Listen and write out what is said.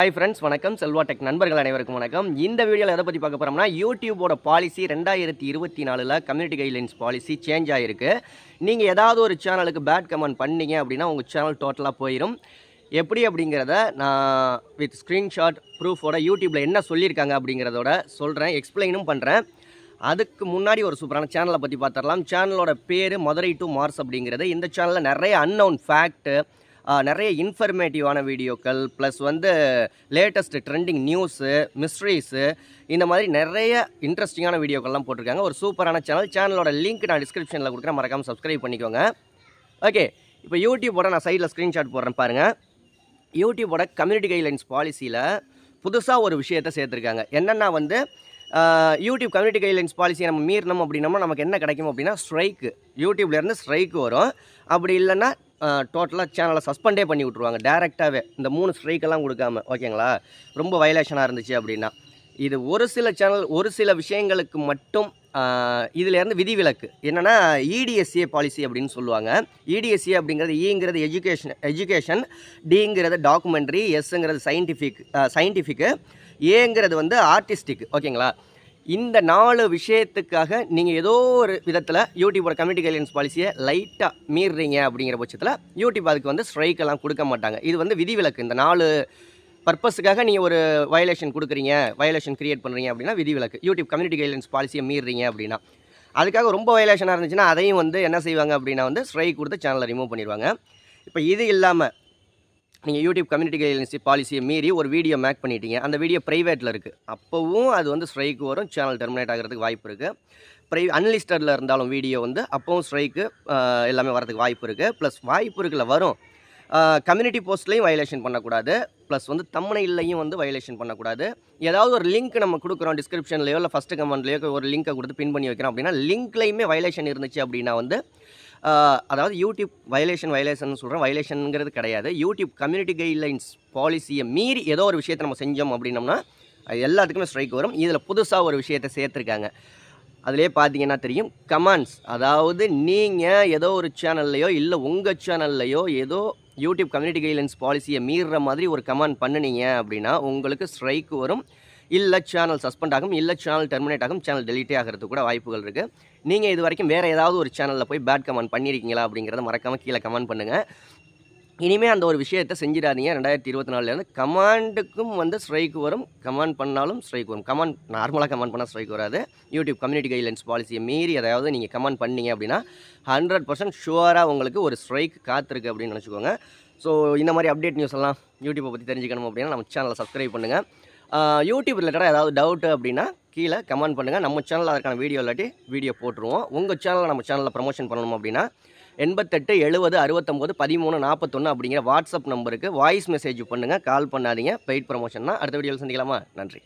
Hi friends வணக்கம். Selva tech நண்பர்கள் அனைவருக்கும் வணக்கம். இந்த வீடியோவில் எதை பற்றி பார்க்க போகிறோம்னா யூடியூபோட பாலிசி ரெண்டாயிரத்தி இருபத்தி நாலில் கம்யூனிட்டி கைட்லைன்ஸ் பாலிசி சேஞ்ச் ஆகிருக்கு நீங்கள் ஏதாவது ஒரு சேனலுக்கு பேட் கமெண்ட் பண்ணீங்க அப்படின்னா உங்கள் சேனல் டோட்டலாக போயிடும் எப்படி அப்படிங்கிறத நான் வித் ஸ்க்ரீன்ஷாட் ப்ரூஃபோட யூடியூப்பில் என்ன சொல்லியிருக்காங்க அப்படிங்கிறதோட சொல்கிறேன் எக்ஸ்பிளைனும் பண்ணுறேன் அதுக்கு முன்னாடி ஒரு சூப்பரான சேனலை பற்றி பார்த்துடலாம். சேனலோட பேர் மதுரை டு மார்ஸ் அப்படிங்கிறது. இந்த சேனலில் நிறைய அன்னவுன் ஃபேக்ட்டு நிறைய இன்ஃபர்மேட்டிவான வீடியோக்கள் ப்ளஸ் வந்து லேட்டஸ்ட் ட்ரெண்டிங் நியூஸு மிஸ்ட்ரீஸு இந்த மாதிரி நிறைய இன்ட்ரெஸ்டிங்கான வீடியோக்கள்லாம் போட்டிருக்காங்க. ஒரு சூப்பரான சேனல் சேனலோட லிங்க் நான் டிஸ்கிரிப்ஷனில் கொடுக்குறேன். மறக்காமல் சப்ஸ்கிரைப் பண்ணிக்கோங்க. ஓகே இப்போ யூடியூபோட நான் சைடில் ஸ்க்ரீன்ஷாட் போடுறேன் பாருங்கள் யூடியூபோட கம்யூனிட்டி கைட்லைன்ஸ் பாலிசியில் புதுசாக ஒரு விஷயத்தை சேர்த்துருக்காங்க. என்னென்னா வந்து யூடியூப் கம்யூனிட்டி கைட்லைன்ஸ் பாலிசியை நம்ம மீறினோம் அப்படின்னோம்னா நமக்கு என்ன கிடைக்கும் அப்படின்னா ஸ்ட்ரைக்கு யூடியூப்லேருந்து ஸ்ட்ரைக்கு வரும். அப்படி இல்லைன்னா டோட்டலாக சேனலை சஸ்பெண்டே பண்ணி விட்ருவாங்க டேரெக்டாகவே இந்த மூணு ஸ்ட்ரைக்கெல்லாம் கொடுக்காம ஓகேங்களா? ரொம்ப வயலேஷனாக இருந்துச்சு அப்படின்னா. இது ஒரு சில சேனல் ஒரு சில விஷயங்களுக்கு மட்டும் இதிலேருந்து விதிவிலக்கு. என்னென்னா இடிஎஸ்சிஏ பாலிசி அப்படின்னு சொல்லுவாங்க. இடிஎஸ்சிஏ அப்படிங்கிறது ஈங்கிறது எஜுகேஷன் எஜுகேஷன் டிங்கிறது டாக்குமெண்ட்ரி எஸ்ங்கிறது சயின்டிஃபிக் சயின்டிஃபிக்கு ஏங்கிறது வந்து ஆர்டிஸ்டிக் ஓகேங்களா? இந்த நாலு விஷயத்துக்காக நீங்கள் ஏதோ ஒரு விதத்தில் யூடியூபோட கம்யூனிட்டி கைட்லைன்ஸ் பாலிசியை லைட்டாக மீறுறீங்க அப்படிங்கிற பட்சத்தில் யூடியூப் அதுக்கு வந்து ஸ்ட்ரைக்கெல்லாம் கொடுக்க மாட்டாங்க. இது வந்து விதிவிலக்கு. இந்த நாலு பர்பஸுக்காக நீங்கள் ஒரு வயலேஷன் கொடுக்குறீங்க வயலேஷன் கிரியேட் பண்ணுறீங்க அப்படின்னா விதிவிலக்கு. யூடியூப் கம்யூனிட்டி கைட்லைன்ஸ் பாலிசியை மீறுறீங்க அப்படின்னா. அதுக்காக ரொம்ப வயலேஷனாக இருந்துச்சுன்னா அதையும் வந்து என்ன செய்வாங்க அப்படின்னா வந்து ஸ்ட்ரைக் கொடுத்து சேனலை ரிமூவ் பண்ணிடுவாங்க. இப்போ இது இல்லாமல் நீங்கள் யூடியூப் கம்யூனிட்டி கைட்லைன்ஸ் பாலிசியை மீறி ஒரு வீடியோ மேக் பண்ணிட்டீங்க. அந்த வீடியோ ப்ரைவேட்டில் இருக்குது அப்போவும் அது வந்து ஸ்ட்ரைக்கு வரும் சேனல் டெர்மினேட் ஆகிறதுக்கு வாய்ப்பு இருக்குது ப்ரை அன்லிஸ்டடில் இருந்தாலும் வீடியோ வந்து அப்போவும் ஸ்ட்ரைக்கு எல்லாமே வரதுக்கு வாய்ப்பு இருக்குது ப்ளஸ் வாய்ப்பு இருக்குல்ல வரும். கம்யூனிட்டி போஸ்ட்லேயும் வயலேஷன் பண்ணக்கூடாது. ப்ளஸ் வந்து தம்மனையிலையும் வந்து வயலேஷன் பண்ணக்கூடாது. ஏதாவது ஒரு லிங்க் நம்ம கொடுக்குறோம் டிஸ்கிரிப்ஷன்லையோ இல்லை ஃபஸ்ட்டு கமெண்ட்லையோ ஒரு லிங்கை கொடுத்து பின் பண்ணி வைக்கிறோம் அப்படின்னா லிங்க்லையுமே வயலேஷன் இருந்துச்சு அப்படின்னா வந்து அதாவது யூடியூப் வயலேஷன் வயலேஷன் சொல்கிறேன் வயலேஷனுங்கிறது கிடையாது. யூடியூப் கம்யூனிட்டி கைட்லைன்ஸ் பாலிசியை மீறி ஏதோ ஒரு விஷயத்தை நம்ம செஞ்சோம் அப்படின்னம்னா அது எல்லாத்துக்குமே ஸ்ட்ரைக் வரும். இதில் புதுசாக ஒரு விஷயத்தை சேர்த்துருக்காங்க. அதிலே பார்த்தீங்கன்னா தெரியும் கமெண்ட்ஸ் அதாவது நீங்கள் ஏதோ ஒரு சேனல்லையோ இல்லை உங்கள் சேனல்லையோ ஏதோ யூடியூப் கம்யூனிட்டி கைட்லைன்ஸ் பாலிசியை மீறுற மாதிரி ஒரு கமெண்ட் பண்ணுனீங்க அப்படின்னா உங்களுக்கு ஸ்ட்ரைக் வரும். இல்லை சேனல் சஸ்பெண்ட் ஆகும் இல்லை சேனல் டெர்மினேட் ஆகும் சேனல் டெலிட்டே ஆகிறது கூட வாய்ப்புகள் இருக்குது நீங்கள் இது வரைக்கும் வேறு ஏதாவது ஒரு சேனலில் போய் பேட் கமெண்ட் பண்ணியிருக்கீங்களா அப்படிங்கிறத மறக்காமல் கீழே கமெண்ட் பண்ணுங்கள் இனிமேல் அந்த ஒரு விஷயத்தை செஞ்சிடாதீங்க. ரெண்டாயிரத்தி இருபத்தி நாலுலேருந்து கமாண்டுக்கும் வந்து ஸ்ட்ரைக் வரும். கமாண்ட் பண்ணாலும் ஸ்ட்ரைக் வரும். கமாண்ட் நார்மலாக கமாண்ட் பண்ணால் ஸ்ட்ரைக் வராது. யூடியூப் கம்யூனிட்டி கைட்லைன்ஸ் பாலிசியை மீறி அதாவது நீங்கள் கமெண்ட் பண்ணீங்க அப்படின்னா ஹண்ட்ரட் பர்சன்ட் ஷுவராக உங்களுக்கு ஒரு ஸ்ட்ரைக் காத்திருக்கு அப்படின்னு நினச்சிக்கோங்க. ஸோ இந்த மாதிரி அப்டேட் நியூஸ் எல்லாம் யூடியூப்பை பற்றி தெரிஞ்சுக்கணும் அப்படின்னா நம்ம சேனலை சப்ஸ்கிரைப் பண்ணுங்கள் யூடியூப் ரிலேட்டடாக ஏதாவது டவுட்டு அப்படின்னா கீழே கமெண்ட் பண்ணுங்கள் நம்ம சேனலில் அதற்கான வீடியோ இல்லாட்டி வீடியோ போட்டுருவோம். உங்கள் சேனலில் நம்ம சேனலில் ப்ரமோஷன் பண்ணணும் அப்படின்னா எண்பத்தெட்டு எழுபது அறுபத்தொம்போது பதிமூணு நாற்பத்தொன்று அப்படிங்கிற வாட்ஸ்அப் நம்பருக்கு வாய்ஸ் மெசேஜ் பண்ணுங்கள் கால் பண்ணாதீங்க. பெய்ட் ப்ரமோஷன்னா அடுத்த வீடியோவில் சந்திக்கலாமா? நன்றி.